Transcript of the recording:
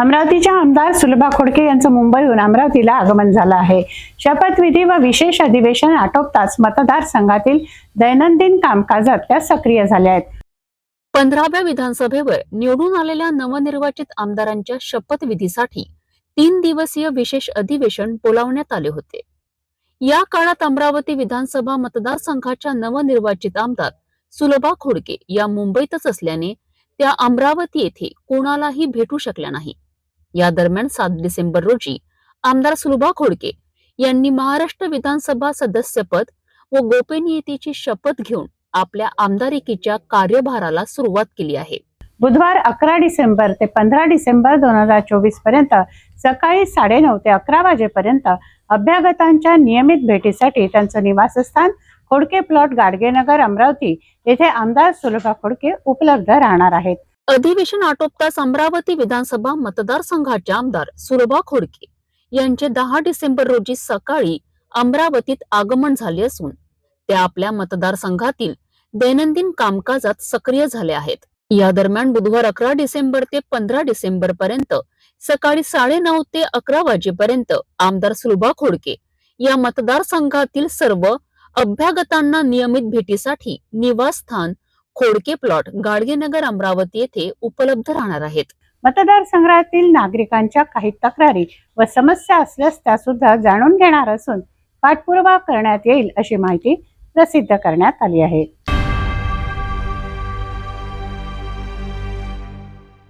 अमरावतीच्या आमदार सुलभा खोडके यांचं मुंबईहून अमरावतीला आगमन झालं आहे. शपथविधी व विशेष अधिवेशन आटोपताच मतदारसंघातील दैनंदिन कामकाजात त्या सक्रिय झाल्या आहेत. पंधराव्या विधानसभेवर निवडून आलेल्या नवनिर्वाचित आमदारांच्या शपथविधीसाठी तीन दिवसीय विशेष अधिवेशन बोलावण्यात आले होते. या काळात अमरावती विधानसभा मतदारसंघाच्या नवनिर्वाचित आमदार सुलभा खोडके या मुंबईतच असल्याने त्या अमरावती येथे कोणालाही भेटू शकल्या नाही या दरम्यान सात डिसेंबर रोजी आमदार सुलभा खोडके यांनी महाराष्ट्र विधानसभा सदस्यपद व गोपनीयतेची शपथ घेऊन आपल्या आमदारकीच्या कार्यभाराला सुरुवात केली आहे. बुधवार अकरा डिसेंबर ते पंधरा डिसेंबर दोन हजार चोवीसपर्यंत सकाळी साडेनऊ ते अकरा वाजेपर्यंत अभ्यागतांच्या नियमित भेटीसाठी त्यांचं निवासस्थान खोडके प्लॉट गाडगेनगर अमरावती येथे आमदार सुलभा खोडके उपलब्ध राहणार आहेत. अधिवेशन आटोपताच अमरावती विधानसभा मतदारसंघाचे आमदार सुरभा खोडके यांचे दहा डिसेंबर रोजी सकाळी अमरावतीत आगमन झाले असून ते आपल्या मतदारसंघातील दैनंदिन कामकाजात सक्रिय झाले आहेत. या दरम्यान बुधवार अकरा डिसेंबर ते पंधरा डिसेंबर पर्यंत सकाळी साडेनऊ ते अकरा वाजेपर्यंत आमदार सुलभा खोडके या मतदारसंघातील सर्व अभ्यागतांना नियमित भेटीसाठी निवासस्थान खोडके प्लॉट गाडगेनगर अमरावती येथे उपलब्ध राहणार आहेत. मतदारसंघातील नागरिकांच्या काही तक्रारी व समस्या असल्यास त्या सुद्धा जाणून घेणार असून पाठपुरावा करण्यात येईल अशी माहिती प्रसिद्ध करण्यात आली आहे.